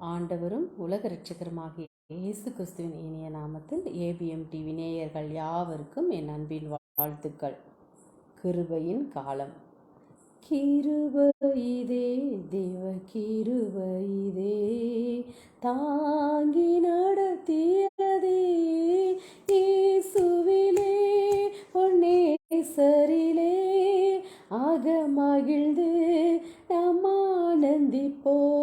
ஆண்டவரும் உலக ரட்சகருமாகிய இயேசு கிறிஸ்துவின் இனிய நாமத்தில் ஏபிஎம் டிவி நேயர்கள் யாவருக்கும் என் அன்பின் வாழ்த்துக்கள். கிருபையின் காலம். கிருபையிதே தேவ கிருபையிதே தாங்கி நடத்தியதே இயேசுவிலே பொன்னேசரிலே ஆக மகிழ்ந்து நாம் ஆனந்திப்போம்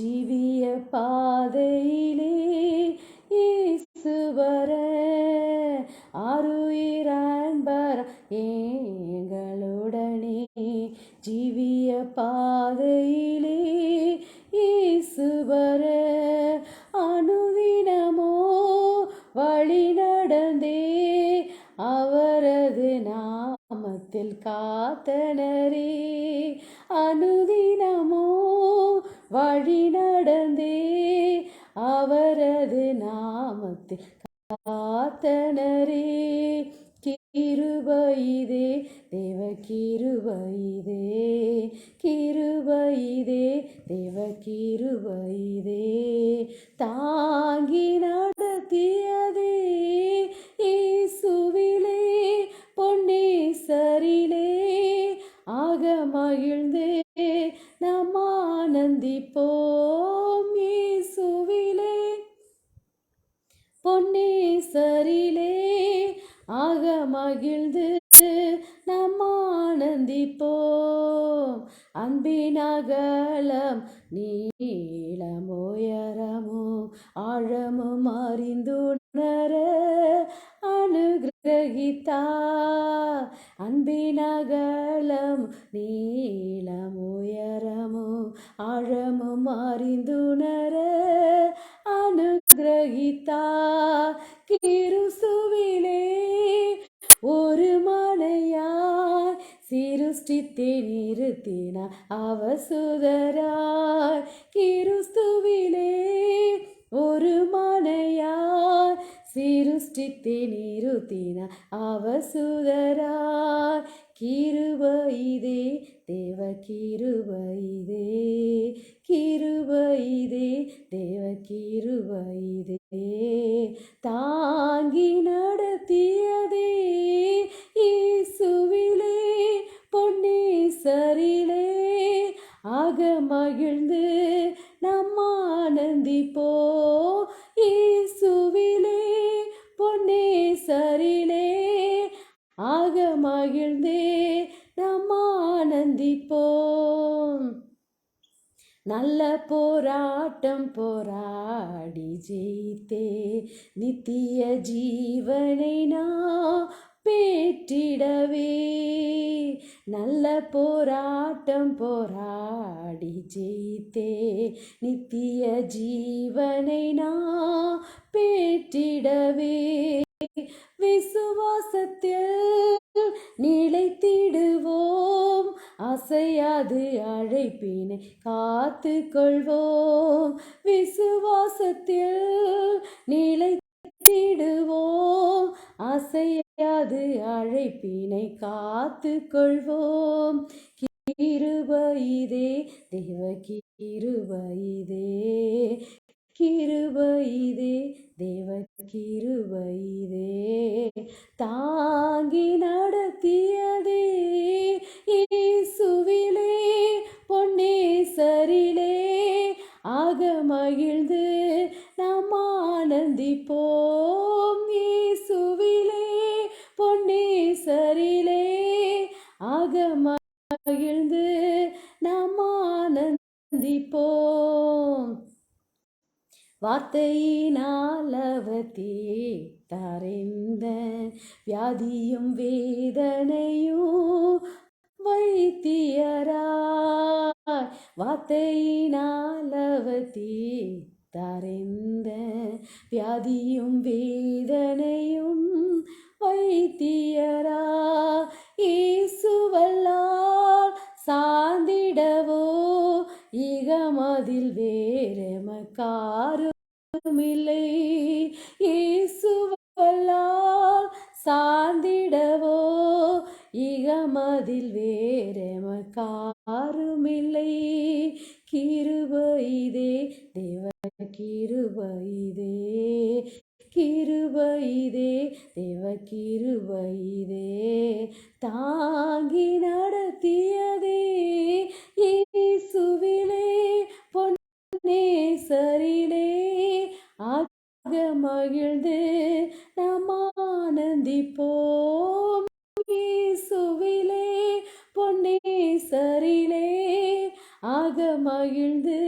ஜீவிய பாதையிலே ஈசுவர ஆறுயிரான்பர் அன்பர் எங்களுடனே ஜீவிய பாதையிலே ஈசுவர அனுதினமோ வழி நடந்தே அவரது நாமத்தில் காத்தனரே. அனுதினமோ வழி நடந்தே அவரது நாமத்தில் காத்தனரே. கிருபைதே தேவ கிருபைதே கிருபைதே தேவ கிருபைதே தாங்கி நடத்தியதே மகிழ்ந்து நம் ஆனந்திப்போம். அன்பின் அகலம் நீளமுயரமோ ஆழமும் அறிந்துணர அனுகிரகித்தார் அன்பினகலம் நீளமுயரமோ ஆழமும் அறிந்துணர அனுகிரகித்தார் ஒரு மனையாய் சிருஷ்டித்தே நிறுத்தினார் அவசுதரார் கிறிஸ்துவிலே ஒரு மலையார் சிருஷ்டித்தே நிறுத்தினார் அவசுதரார் கிருபைதே தேவ கிருபைதே கிருபைதே தேவ கிருபைதே. தாங்கி நடத்தியதே இயேசுவிலே பொன்னேசரிலே. ஆக மகிழ்ந்து நாம் ஆனந்திப்போ மகிழ்ந்தே நாம் ஆனந்திப்போம். நல்ல போராட்டம் போராடி ஜெயித்தே நித்திய ஜீவனை நான் பேற்றிடவே. நல்ல போராட்டம் போராடி ஜெயித்தே நித்திய ஜீவனை நான் பேற்றிடவே. விசுவாசத்தில் நிலைத்திடுவோம். அசையாது அழைப்பினை காத்து கொள்வோம் விசுவாசத்தில் நிலைத்திடுவோம். அசையாது அழைப்பினை காத்து கொள்வோம் கிருபைதே தேவ கிருபைதே கிருபைதே தேவ கிருபைதே தாங்கின ஆனந்திப்போம் வார்த்தையினாலவத்தே தரைந்த வியாதியும் வேதனையும் வைத்தியராய். வார்த்தையினாலவத்தே தரைந்த வியாதியும் வேதனையும் வைத்தியரா கிருபைதே தேவ கிருபைதே கிருபைதே தேவ கிருபைதே. தாங்கி நடத்தியதே இயேசுவிலே பொன்னே சரிலே ஆக மகிழ்ந்து நாம் ஆனந்திப்போம். இயேசுவிலே பொன்னே சரிலே ஆக மகிழ்ந்து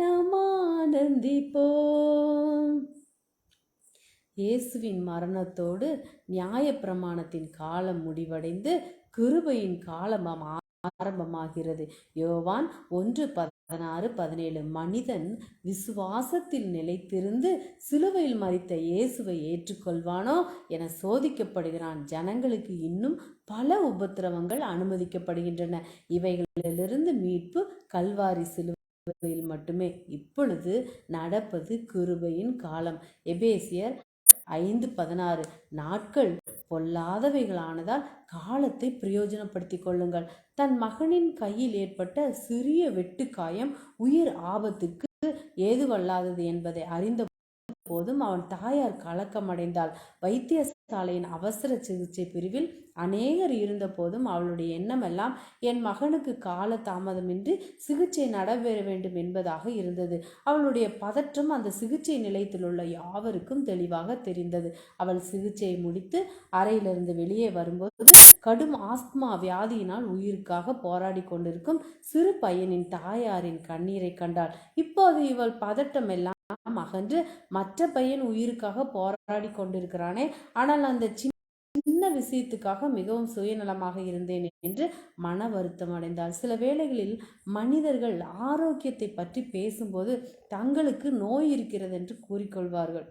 நாம் ஆனந்திப்போம். இயேசுவின் மரணத்தோடு நியாயப்பிரமாணத்தின் காலம் முடிவடைந்து கிருபையின் காலம் ஆரம்பமாகிறது. யோவான் ஒன்று பதினாறு பதினேழு. மனிதன் விசுவாசத்தில் நிலைத்திருந்து சிலுவையில் மறித்த இயேசுவை ஏற்றுக்கொள்வானோ என சோதிக்கப்படுகிறான். ஜனங்களுக்கு இன்னும் பல உபத்திரவங்கள் அனுமதிக்கப்படுகின்றன. இவைகளிலிருந்து மீட்பு கல்வாரி சிலுவையில் மட்டுமே. இப்பொழுது நடப்பது கிருபையின் காலம். எபேசியர் ஐந்து பதினாறு. நாட்கள் பொல்லாதவைகளானதால் காலத்தை பிரயோஜனப்படுத்தி கொள்ளுங்கள். தன் மகனின் கையில் ஏற்பட்ட சிறிய வெட்டுக்காயம் உயிர் ஆபத்துக்கு ஏதுவல்லாதது என்பதை அறிந்த போதும். அவன் தாயார் கலக்கமடைந்தாள் வைத்தியசாலையின் அவசர சிகிச்சை பிரிவில் அநேகர் இருந்த போதும் அவளுடைய எண்ணமெல்லாம் என் மகனுக்கு கால தாமதமின்றி சிகிச்சை நடைபெற வேண்டும் என்பதாக இருந்தது. அவளுடைய பதற்றம் அந்த சிகிச்சை நிலையத்தில் உள்ள யாவருக்கும் தெளிவாக தெரிந்தது. அவள் சிகிச்சையை முடித்து அறையிலிருந்து வெளியே வரும்போது கடும் ஆஸ்துமா வியாதியினால் உயிருக்காக போராடி கொண்டிருக்கும் சிறு பையனின் தாயாரின் கண்ணீரை கண்டாள். இப்போது இவள் பதட்டம் எல்லாம் அகன்று மற்ற பையன் உயிருக்காக போராடி கொண்டிருக்கிறானே. ஆனால் அந்த சின்ன விஷயத்துக்காக மிகவும் சுயநலமாக இருந்தேன் என்று மன வருத்தம் அடைந்தாள். சில வேளைகளில் மனிதர்கள் ஆரோக்கியத்தை பற்றி பேசும்போது தங்களுக்கு நோய் இருக்கிறது என்று கூறிக்கொள்வார்கள்.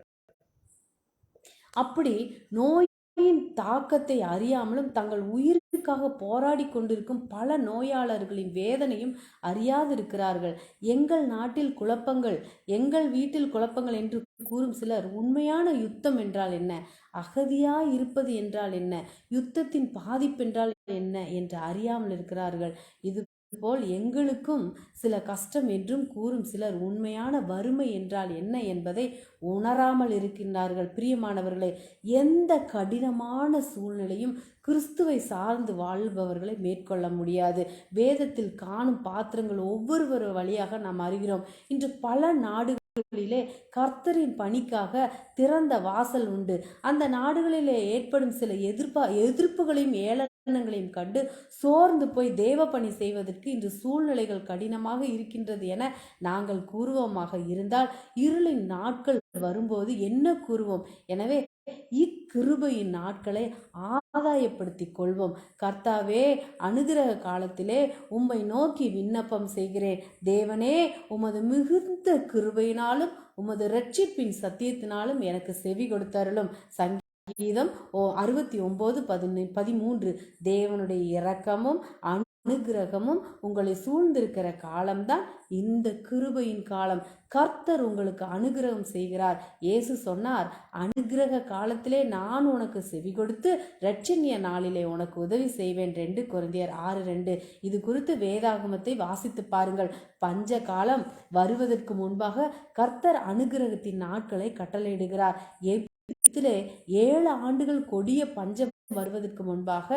அப்படி நோயின் தாக்கத்தை அறியாமலும் தங்கள் உயிர் உயிருக்காக போராடி கொண்டிருக்கும் பல நோயாளர்களின் வேதனையும் அறியாதிருக்கிறார்கள். எங்கள் நாட்டில் குழப்பங்கள் எங்கள் வீட்டில் குழப்பங்கள் என்று கூறும் சிலர் உண்மையான யுத்தம் என்றால் என்ன? அகதியாய் இருப்பது என்றால் என்ன? யுத்தத்தின் பாதிப்பென்றால் என்ன? என்று அறியாமல் இருக்கிறார்கள் இது போல் எங்களுக்கும் சில கஷ்டம் என்றும் கூறும் சிலர் உண்மையான வறுமை என்றால் என்ன என்பதை உணராமல் இருக்கின்றார்கள். பிரியமானவர்களே எந்த கடினமான சூழ்நிலையும் கிறிஸ்துவை சார்ந்து வாழ்பவர்களை மேற்கொள்ள முடியாது. வேதத்தில் காணும் பாத்திரங்கள் ஒவ்வொருவர் வழியாக நாம் அறிகிறோம். இன்று பல நாடுகளிலே கர்த்தரின் பணிக்காக திறந்த வாசல் உண்டு. அந்த நாடுகளிலே ஏற்படும் சில எதிர்ப்பா எதிர்ப்புகளையும் காரணங்களையும் கண்டு சோர்ந்து போய் தேவ பணி செய்வதற்கு இன்று சூழ்நிலைகள் கடினமாக இருக்கின்றது என நாங்கள் கூறுவோமாக இருந்தால் இருளின் நாட்கள் வரும்போது என்ன கூறுவோம்? எனவே இக்கிருபையின் நாட்களை ஆதாயப்படுத்தி கொள்வோம். கர்த்தாவே அனுகிரக காலத்திலே உம்மை நோக்கி விண்ணப்பம் செய்கிறேன். தேவனே உமது மிகுந்த கிருபையினாலும் உமது ரட்சிப்பின் சத்தியத்தினாலும் எனக்கு செவி கொடுத்தருளும். கீதம் ஓ அறுபத்தி ஒம்பது பதினொன்று பதிமூன்று. தேவனுடைய இரக்கமும் அனுகிரகமும் உங்களை சூழ்ந்திருக்கிற காலம்தான் இந்த கிருபையின் காலம். கர்த்தர் உங்களுக்கு அனுகிரகம் செய்கிறார். இயேசு சொன்னார் அனுகிரக காலத்திலே நான் உனக்கு செவி கொடுத்து ரட்சணிய நாளிலே உனக்கு உதவி செய்வேன். ரெண்டு குழந்தையர் ஆறு ரெண்டு. இது குறித்து வேதாகமத்தை வாசித்து பாருங்கள். பஞ்ச காலம் வருவதற்கு முன்பாக கர்த்தர் அனுகிரகத்தின் நாட்களை கட்டளையிடுகிறார். எகிப்திலே ஏழு ஆண்டுகள் கொடிய பஞ்சம் வருவதற்கு முன்பாக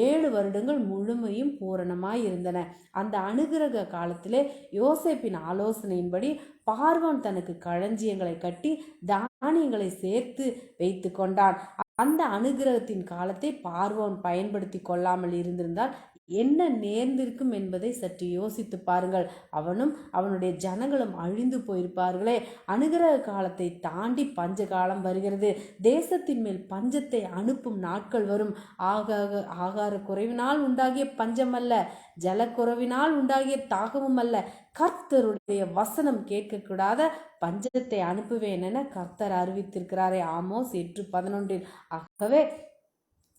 ஏழு வருடங்கள் முழுமையும் பூரணமாய் இருந்தன. அந்த அனுகிரக காலத்திலே யோசேப்பின் ஆலோசனையின்படி பார்வான் தனக்கு களஞ்சியங்களை கட்டி தானியங்களை சேர்த்து வைத்து கொண்டான். அந்த அனுகிரகத்தின் காலத்தை பார்வோன் பயன்படுத்தி கொள்ளாமல் இருந்திருந்தால் என்ன நேர்ந்திருக்கும் என்பதை சற்று யோசித்து பாருங்கள். அவனும் அவனுடைய ஜனங்களும் அழிந்து போயிருப்பார்களே. அனுகிரக காலத்தை தாண்டி பஞ்ச காலம் வருகிறது. தேசத்தின் மேல் பஞ்சத்தை அனுப்பும் நாட்கள் வரும். ஆகாக ஆகார குறைவினால் உண்டாகிய பஞ்சம் அல்ல ஜலக்குறைவினால் உண்டாகிய தாகமும் அல்ல. கர்த்தருடைய வசனம் கேட்கக்கூடாத பஞ்சத்தை அனுப்புவேன் என கர்த்தர் அறிவித்திருக்கிறாரே. ஆமோஸ் எட்டு பதினொன்றில். ஆகவே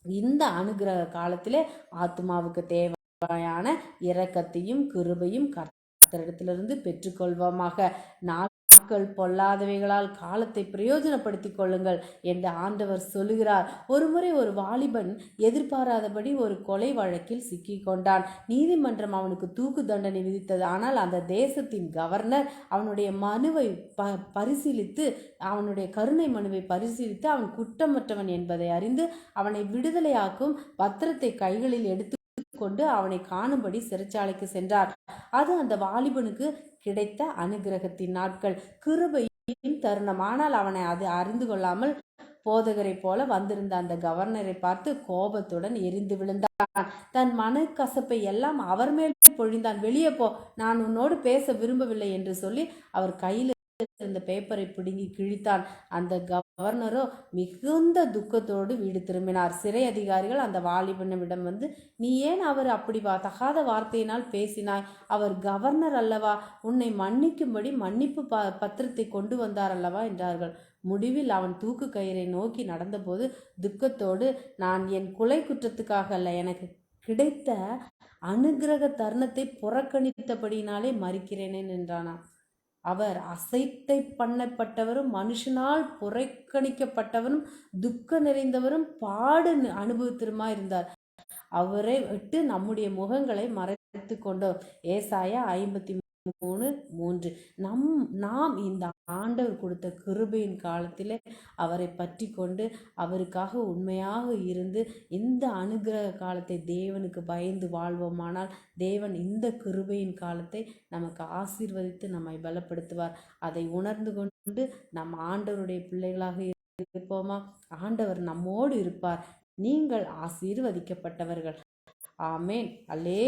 இந்த அனுகிரக காலத்திலே ஆத்மாவுக்கு தேவையான இரக்கத்தையும் கிருபையும் கர்த்தரிடத்திலிருந்து பெற்றுக்கொள்வோமாக. நாட்கள் பொல்லாதவைகளால் காலத்தை பிரயோஜனப்படுத்திக் கொள்ளுங்கள் என்று ஆண்டவர் சொல்லுகிறார். ஒருமுறை ஒரு வாலிபன் எதிர்பாராதபடி ஒரு கொலை வழக்கில் சிக்கிக்கொண்டான் நீதிமன்றம் அவனுக்கு தூக்கு தண்டனை விதித்தது. ஆனால் அந்த தேசத்தின் கவர்னர் அவனுடைய மனுவை ப பரிசீலித்து அவனுடைய கருணை மனுவை பரிசீலித்து அவன் குற்றமற்றவன் என்பதை அறிந்து அவனை விடுதலையாக்கும் பத்திரத்தை கைகளில் எடுத்து கொண்டு அவனை காணும்படி சிறைச்சாலைக்கு சென்றார். அது அந்த வாலிபனுக்கு கிடைத்த அனுகிரகத்தின் நாட்கள். கிருபையின் தருணம். ஆனால் அவனை அது அறிந்து கொள்ளாமல் போதகரை போல வந்திருந்த அந்த கவர்னரை பார்த்து கோபத்துடன் எரிந்து விழுந்தான். தன் மனக்கசப்பை எல்லாம் அவர் மேல் பொழிந்தான். வெளியே போ. நான் உன்னோடு பேச விரும்பவில்லை என்று சொல்லி அவர் கையில் இருந்த பேப்பரை பிடுங்கி கிழித்தான் அந்த கவர்னரோ மிகுந்த துக்கத்தோடு வீடு திரும்பினார். சிறை அதிகாரிகள் அந்த வாலிபனிடம் வந்து நீ ஏன் அவர் அப்படி வா தகாத வார்த்தையினால் பேசினாய்? அவர் கவர்னர் அல்லவா? உன்னை மன்னிக்கும்படி மன்னிப்பு ப பத்திரத்தை கொண்டு வந்தார் அல்லவா? என்றார்கள். முடிவில் அவன் தூக்கு கயிறை நோக்கி நடந்தபோது துக்கத்தோடு நான் என் கொலை குற்றத்துக்காக அல்ல எனக்கு கிடைத்த அனுகிரக தருணத்தை புறக்கணித்தபடினாலே மறிக்கிறேனே என்றானாம். அவர் அசைத்தை பண்ணப்பட்டவரும் மனுஷனால் புறக்கணிக்கப்பட்டவரும் துக்க நிறைந்தவரும் பாடு அனுபவித்திருமா இருந்தார். அவரை விட்டு நம்முடைய முகங்களை மறைத்து கொண்டோம் ஏசாயா ஐம்பத்தி மூணு மூன்று. நம் நாம் இந்த ஆண்டவர் கொடுத்த கிருபையின் காலத்தில் அவரை பற்றி கொண்டு அவருக்காக உண்மையாக இருந்து இந்த அனுகிரக காலத்தை தேவனுக்கு பயந்து வாழ்வோமானால் தேவன் இந்த கிருபையின் காலத்தை நமக்கு ஆசீர்வதித்து நம்மை பலப்படுத்துவார். அதை உணர்ந்து கொண்டு நம் ஆண்டவருடைய பிள்ளைகளாக இருப்போமா? ஆண்டவர் நம்மோடு இருப்பார். நீங்கள் ஆசீர்வதிக்கப்பட்டவர்கள். ஆமேன். அல்லே